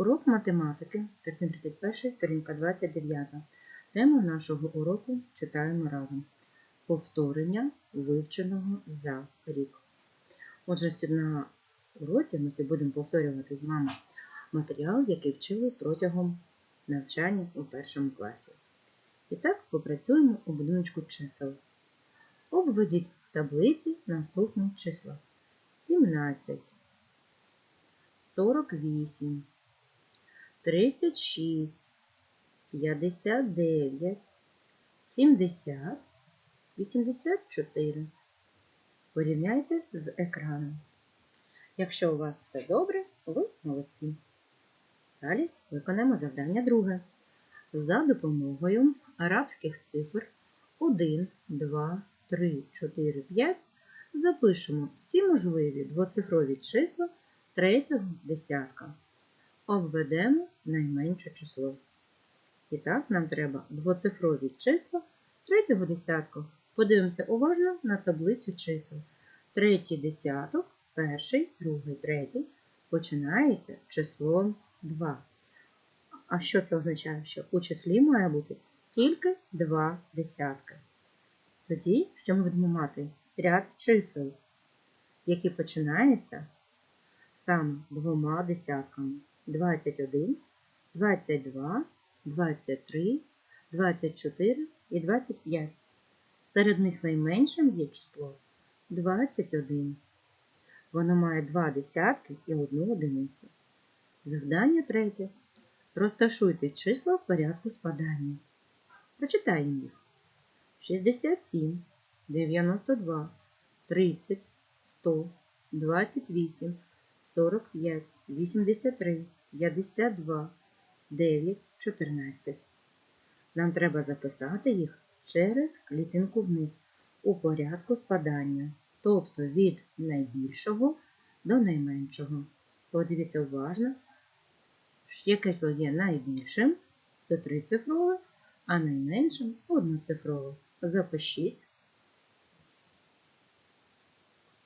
Урок математики, 1331, сторінка 29. Тема нашого уроку читаємо разом. Повторення вивченого за рік. Отже, на уроці ми будемо повторювати з вами матеріал, який вчили протягом навчання у першому класі. І так, попрацюємо у будиночку чисел. Обведіть в таблиці наступні числа. 17, 48, 36, 59, 70, 84. Порівняйте з екраном. Якщо у вас все добре, ви молодці. Далі виконаємо завдання друге. За допомогою арабських цифр 1, 2, 3, 4, 5 запишемо всі можливі двоцифрові числа третього десятка. Обведемо найменше число. І так, нам треба двоцифрові числа третього десятка. Подивимося уважно на таблицю чисел. Третій десяток, перший, другий, третій починається числом 2. А що це означає? Що у числі має бути тільки два десятки. Тоді, що ми будемо мати ряд чисел, які починаються саме двома десятками. 21, 22, 23, 24 і 25. Серед них найменшим є число 21. Воно має два десятки і одну одиницю. Завдання третє. Розташуйте числа в порядку спадання. Прочитаємо їх. 67, 92, 30, 100, 28, 45, 83, 52, 9, 14. Нам треба записати їх через клітинку вниз у порядку спадання, тобто від найбільшого до найменшого. Подивіться уважно, яке число є найбільшим це трицифрове, а найменшим одноцифрове. Запишіть.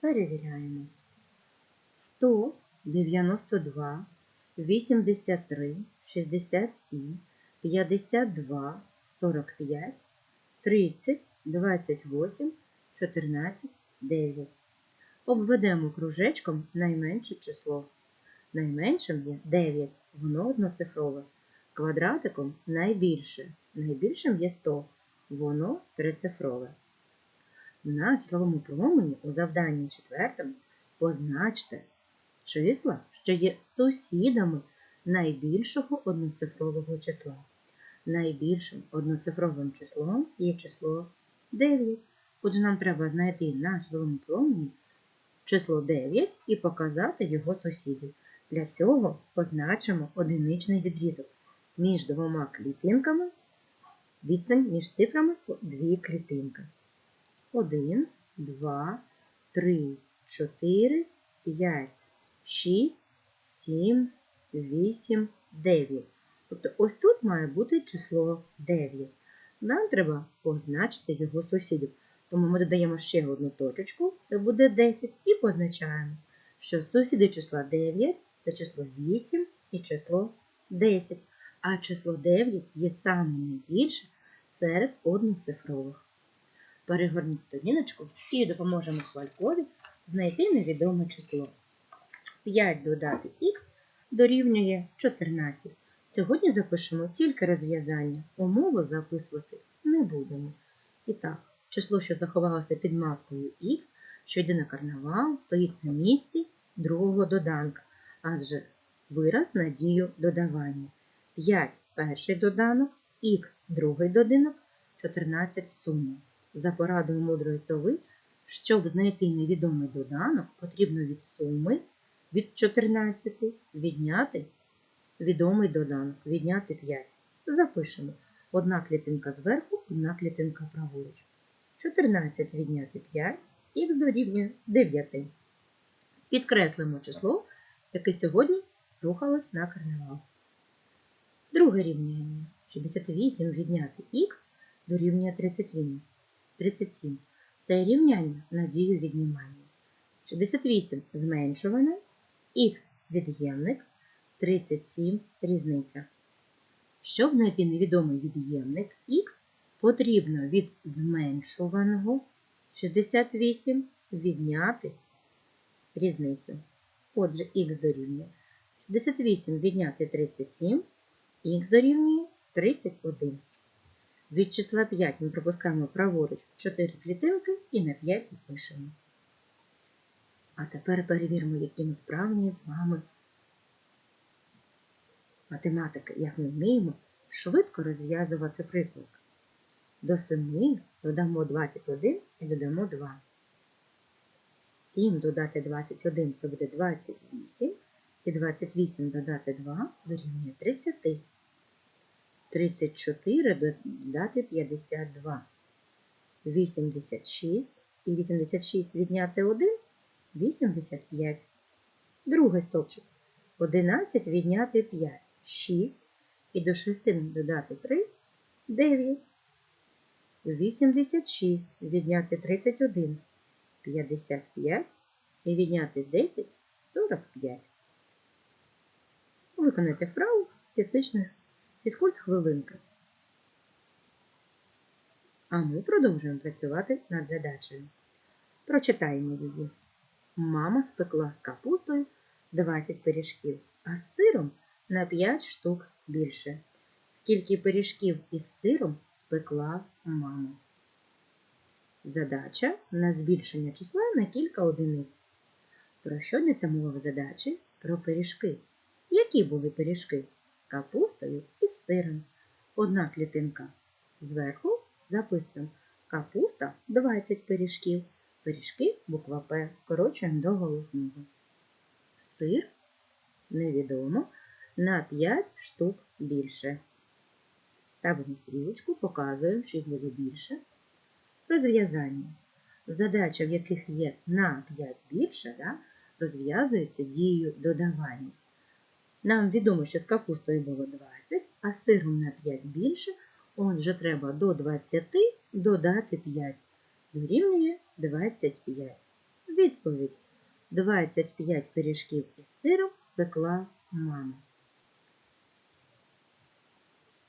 Перевіряємо. 100, 92, 83, 67, 52, 45, 30, 28, 14, 9. Обведемо кружечком найменше число. Найменшим є 9, воно одноцифрове. Квадратиком найбільше. Найбільшим є 100, воно трицифрове. На числовому промені у завданні четвертому позначте числа, що є сусідами найбільшого одноцифрового числа. Найбільшим одноцифровим числом є число 9. Отже, нам треба знайти на числовому промені число 9 і показати його сусідів. Для цього позначимо одиничний відрізок між двома клітинками, відстань між цифрами дві клітинки. 1, 2, 3, 4, 5, 6, 7, 8, 9. Тобто ось тут має бути число 9. Нам треба позначити його сусідів. Тому ми додаємо ще одну точечку, це буде 10, і позначаємо, що сусіди числа 9 це число 8 і число 10. А число 9 є саме найбільше серед одноцифрових. Перегорніть сторіночку і допоможемо Свалькові знайти невідоме число. 5 додати х дорівнює 14. Сьогодні запишемо тільки розв'язання. Умову записувати не будемо. І так, число, що заховалося під маскою х, що йде на карнавал, стоїть на місці другого доданка, адже вираз на дію додавання. 5 перший доданок, х другий доданок, 14 сума. За порадою мудрої сови, щоб знайти невідомий доданок, потрібно від суми від 14 відняти відомий доданок, відняти 5. Запишемо одна клітинка зверху, одна клітинка праворуч. 14 відняти 5, х дорівнює 9. Підкреслимо число, яке сьогодні рухалось на карнавал. Друге рівняння. 68 відняти х дорівнює 38. 37. Це рівняння на дію віднімання. 68 зменшуване, х від'ємник, 37 різниця. Щоб знайти невідомий від'ємник х, потрібно від зменшуваного 68 відняти різницю. Отже, х дорівнює 68 відняти 37, х дорівнює 31. Від числа 5 ми пропускаємо праворуч 4 клітинки і на 5 пишемо. А тепер перевіримо, які ми вправні з вами математики, як ми вміємо швидко розв'язувати приклад. До 7 додамо 21 і додамо 2. 7 додати 21 це буде 28, і 28 додати 2 дорівнює 30. 34 додати 52. 86 і 86 відняти 1 85. Другий стовпчик. 11 відняти 5 6 і до 6 додати 3 9. 86 відняти 31 55 і відняти 10 45. Виконайте вправу фізичних фізкульт хвилинки. А ми продовжуємо працювати над задачею. Прочитаємо її. Мама спекла з капустою 20 пиріжків, а з сиром на 5 штук більше. Скільки пиріжків із сиром спекла мама? Задача на збільшення числа на кілька одиниць. Про що йдеться мова в задачі? Про пиріжки. Які були пиріжки? З капустою і з сиром. Одна клітинка. Зверху записуємо капуста 20 пиріжків. Пиріжки буква П скорочуємо до голосного. Сир невідомо на 5 штук більше. Ставимо стрілочку, показуємо, що їх було більше. Розв'язання. Задача, в яких є на 5 більше, да, розв'язується дією додавання. Нам відомо, що з капустою було 20, а з сиром на 5 більше. Отже, треба до 20 додати 5. Дорівнює 25. Відповідь. 25 пиріжків із сиром спекла мама.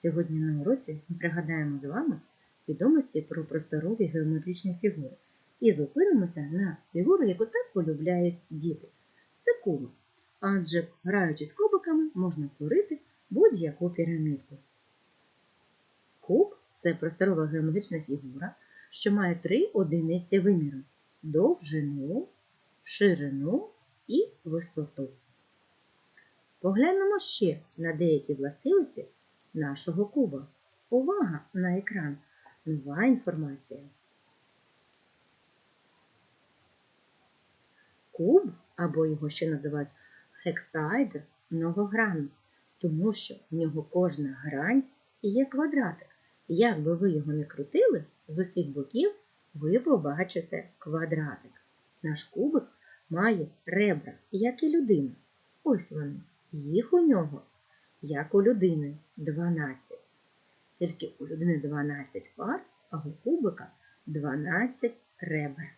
Сьогодні на уроці ми пригадаємо з вами відомості про просторові геометричні фігури і зупинимося на фігуру, яку так полюбляють діти. Це кубик. Адже, граючи з кубиками, можна створити будь-яку пірамідку. Куб це просторова геометрична фігура, що має три одиниці виміру довжину, ширину і висоту. Поглянемо ще на деякі властивості нашого куба. Увага на екран! Нова інформація. Куб, або його ще називають хексаедр, многогранний, тому що в нього кожна грань є квадратик. Як би ви його не крутили, з усіх боків ви побачите квадратик. Наш кубик має ребра, як і людина. Ось вони. Їх у нього, як у людини, 12. Тільки у людини 12 пар, а у кубика 12 ребер.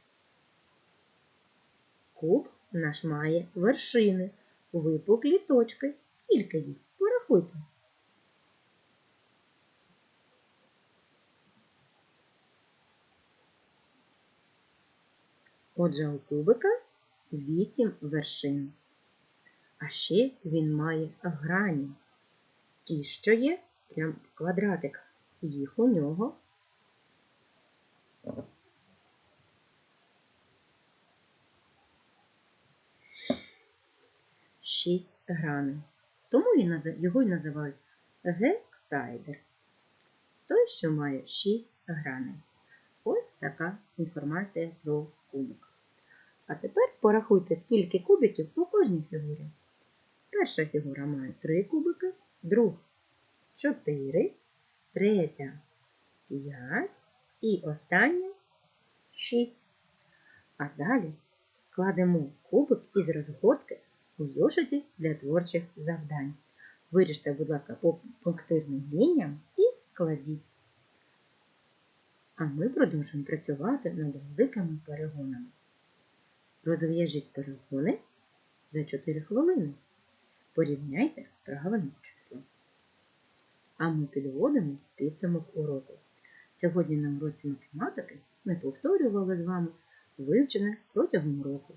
Куб наш має вершини, випуклі точки. Скільки їх? Порахуйте. Отже, у кубика 8 вершин. А ще він має грані. Ті, що є прям квадратик. Їх у нього шість граней. Тому його й називають гексайдер. Той, що має 6 граней. Ось така інформація про кубик. А тепер порахуйте, скільки кубиків по кожній фігурі. Перша фігура має 3 кубики, друга 4, третя 5 і остання 6. А далі складемо кубик із розгортки у зошиті для творчих завдань. Виріште, будь ласка, по пунктирним лініям і складіть. А ми продовжуємо працювати над великими перегонами. Розв'яжіть перегони за 4 хвилини. Порівняйте правильні числа. А ми підводимо підсумок уроку. Сьогодні на уроці математики ми повторювали з вами вивчене протягом року.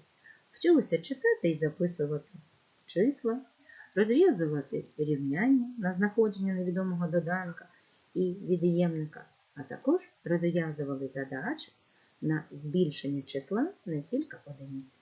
Вчилися читати і записувати числа, розв'язувати рівняння на знаходження невідомого доданка і від'ємника, а також розв'язували задачі на збільшення числа не кілька одиниць.